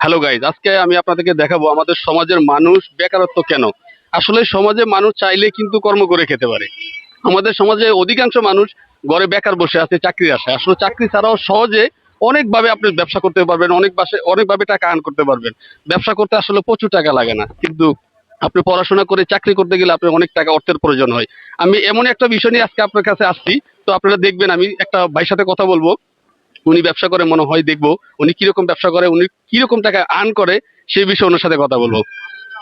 Hello guys আজকে আমি আপনাদেরকে দেখাবো আমাদের সমাজের মানুষ বেকারত্ব কেন? আসলে সমাজে মানুষ চাইলে কিন্তু কর্ম করে খেতে পারে। আমাদের সমাজে অধিকাংশ মানুষ ঘরে বেকার বসে আছে, চাকরির আশায়। আসলে চাকরি ছাড়াও সহজে অনেকভাবে আপনি ব্যবসা করতে পারবেন, অনেক বাসে, অনেকভাবে টাকা আর্ন করতে পারবেন। ব্যবসা করতে আসলে প্রচুর টাকা লাগে না। কিন্তু আপনি পড়াশোনা করে চাকরি করতে গেলে আপনার অনেক টাকা অর্থের প্রয়োজন হয়। আমি এমন একটা বিষয় নিয়ে আজকে আপনার কাছে আসছি। তো আপনারা দেখবেন, আমি একটা ভাইয়ের সাথে কথা বলব। উনি ব্যবসা করে মনে হয় দেখব উনি কীরকম ব্যবসা করে উনি কীরকম টাকা আর্ন করে সেই বিষয়ে ওনার সাথে কথা বলব।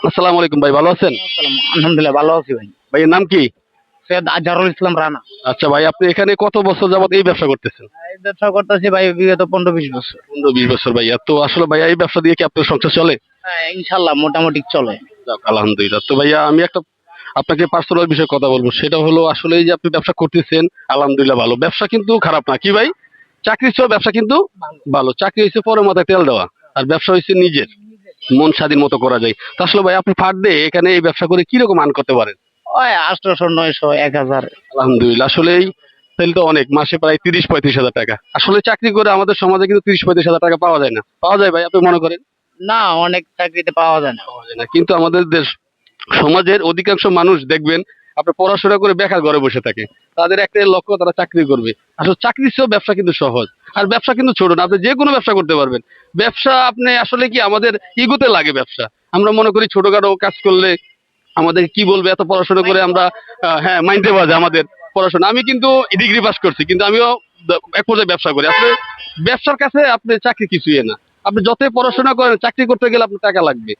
আসসালামু আলাইকুম ভাই ভালো আছেন? আলহামদুলিল্লাহ ভালো আছি ভাই। ভাইয়ের নাম কি? সৈয়দ আজহারুল ইসলাম রানা। আচ্ছা ভাই আপনি এখানে কত বছর যাবত এই ব্যবসা করতেছেন? এই ব্যবসা করতেছি ভাই বিগত পনেরো বিশ বছর। পনেরো বিশ বছর ভাইয়া তো আসলে ভাইয়া এই ব্যবসা দিয়ে কি আপনার সংসার চলে? হ্যাঁ ইনশাল্লাহ মোটামুটি চলে। আলহামদুলিল্লাহ। তো ভাইয়া আমি একটা আপনাকে পার্সোনাল বিষয়ে কথা বলব সেটা হলো আসলে এই যে আপনি ব্যবসা করতেছেন আলহামদুলিল্লাহ ভালো। ব্যবসা কিন্তু খারাপ না কি ভাই? চাকরির চেয়েও ব্যবসা কিন্তু ভালো। চাকরি হয়েছে পরে মাথায় তেল দেওয়া আর ব্যবসা হয়েছে নিজের। মন স্বাধীন মতো করা যায়। তো আসলে ভাই আপনি ফাট দিয়ে এখানে এই ব্যবসা করে কীরকম আর্ন করতে পারেন? ওই আটশোশো নয়শো এক হাজার। আলহামদুলিল্লাহ আসলে এই তাহলে তো অনেক মাসে প্রায় তিরিশ পঁয়ত্রিশ হাজার টাকা। আসলে চাকরি করে আমাদের সমাজে কিন্তু তিরিশ পঁয়ত্রিশ হাজার টাকা পাওয়া যায় না। পাওয়া যায় ভাই আপনি মনে করেন? না অনেক চাকরিতে পাওয়া যায় না। পাওয়া যায় না। কিন্তু আমাদের দেশ সমাজের অধিকাংশ মানুষ দেখবেন আপনি পড়াশোনা করে বেকার ঘরে বসে থাকে। তাদের একটা লক্ষ্য, তারা চাকরি করবে। আসলে চাকরির চেয়েও ব্যবসা কিন্তু সহজ। আর ব্যবসা কিন্তু ছোট না, আপনি যে কোনো ব্যবসা করতে পারবেন। ব্যবসা আপনি আসলে কি, আমাদের ইগোতে লাগে ব্যবসা। আমরা মনে করি ছোটখাটো কাজ করলে আমাদের কি বলবে, এত পড়াশোনা করে আমরা হ্যাঁ মাইন্ডে বাজে আমাদের পড়াশোনা। আমি কিন্তু ডিগ্রি পাস করছি, কিন্তু আমিও এক পর্যায়ে ব্যবসা করি। আসলে ব্যবসার কাছে আপনি চাকরি কিছুই না। আপনি যতই পড়াশোনা করেন, চাকরি করতে গেলে আপনার টাকা লাগবে।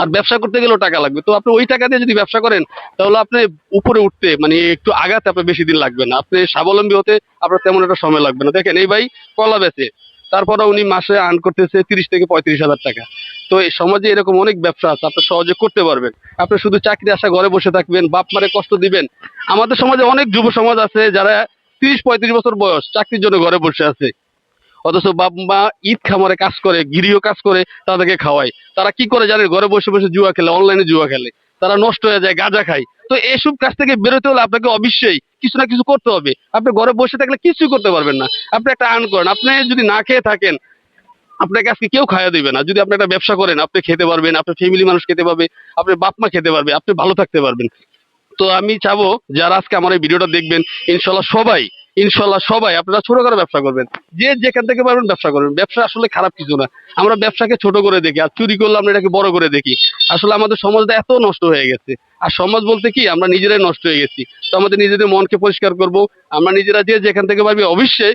আর ব্যবসা করতে গেলেও টাকা লাগবে। তো আপনি ওই টাকা দিয়ে যদি ব্যবসা করেন, তাহলে আপনি উপরে উঠতে মানে একটু আগাতে আপনার বেশি দিন লাগবে না। আপনি স্বাবলম্বী হতে আপনার তেমন একটা সময় লাগবে না। দেখেন, এই ভাই কলা বেচে তারপরে উনি মাসে আর্ন করতেছে তিরিশ থেকে পঁয়ত্রিশ হাজার টাকা। তো এই সমাজে এরকম অনেক ব্যবসা আছে, আপনি সহজে করতে পারবেন। আপনি শুধু চাকরি আসা ঘরে বসে থাকবেন, বাপ মারে কষ্ট দিবেন। আমাদের সমাজে অনেক যুব সমাজ আছে যারা তিরিশ পঁয়ত্রিশ বছর বয়স, চাকরির জন্য ঘরে বসে আছে। অথচ বাপ মা ঈদ খামারে কাজ করে গৃহ কাজ করে, তাদেরকে খাওয়ায়। তারা কি করে জানেন? ঘরে বসে বসে জুয়া খেলে অনলাইনে জুয়া খেলে। তারা নষ্ট হয়ে যায়, গাঁজা খায়। তো এসব কাজ থেকে বেরোতে হলে আপনাকে অবশ্যই কিছু না কিছু করতে হবে। আপনি ঘরে বসে থাকলে কিছুই করতে পারবেন না। আপনি একটা আর্ন করেন। আপনি যদি না খেয়ে থাকেন, আপনাকে আজকে কেউ খাইয়া দেবে না। যদি আপনি একটা ব্যবসা করেন, আপনি খেতে পারবেন, আপনার ফ্যামিলি মানুষ খেতে পারবে আপনার বাপ মা খেতে পারবে, আপনি ভালো থাকতে পারবেন। তো আমি চাবো, যারা আজকে আমার এই ভিডিওটা দেখবেন, ইনশাল্লাহ সবাই ইনশাল্লাহ সবাই আপনারা ছোট করে ব্যবসা করবেন। যে যেখান থেকে পারবেন ব্যবসা করবেন। ব্যবসা আসলে খারাপ কিছু না। আমরা ব্যবসাকে ছোট করে দেখি আর চুরি করলে আমরা এটাকে বড় করে দেখি। আসলে আমাদের সমাজটা এত নষ্ট হয়ে গেছে। আর সমাজ বলতে কি, আমরা নিজেরাই নষ্ট হয়ে গেছি। তো আমাদের নিজেদের মনকে পরিষ্কার করব। আমরা নিজেরা যে যেখান থেকে পারবি অবশ্যই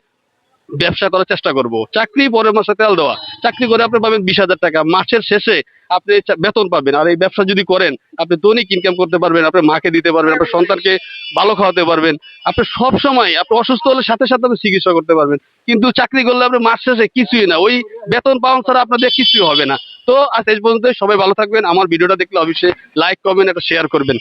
ব্যবসা করার চেষ্টা করব। চাকরি পরের মাসে তেল দেওয়া। চাকরি করে আপনি পাবেন বিশ হাজার টাকা। মাসের শেষে আপনি বেতন পাবেন। আর এই ব্যবসা যদি করেন, আপনি দৈনিক ইনকাম করতে পারবেন, আপনার মাকে দিতে পারবেন, আপনার সন্তানকে ভালো খাওয়াতে পারবেন। আপনি সব সময়, আপনি অসুস্থ হলে সাথে সাথে আপনি চিকিৎসা করতে পারবেন। কিন্তু চাকরি করলে আপনি মাস শেষে কিছুই না। ওই বেতন পাওয়া ছাড়া আপনাদের কিছুই হবে না। তো আজ এই পর্যন্ত সবাই ভালো থাকবেন। আমার ভিডিওটা দেখলে অবশ্যই লাইক কমেন্ট একটা শেয়ার করবেন।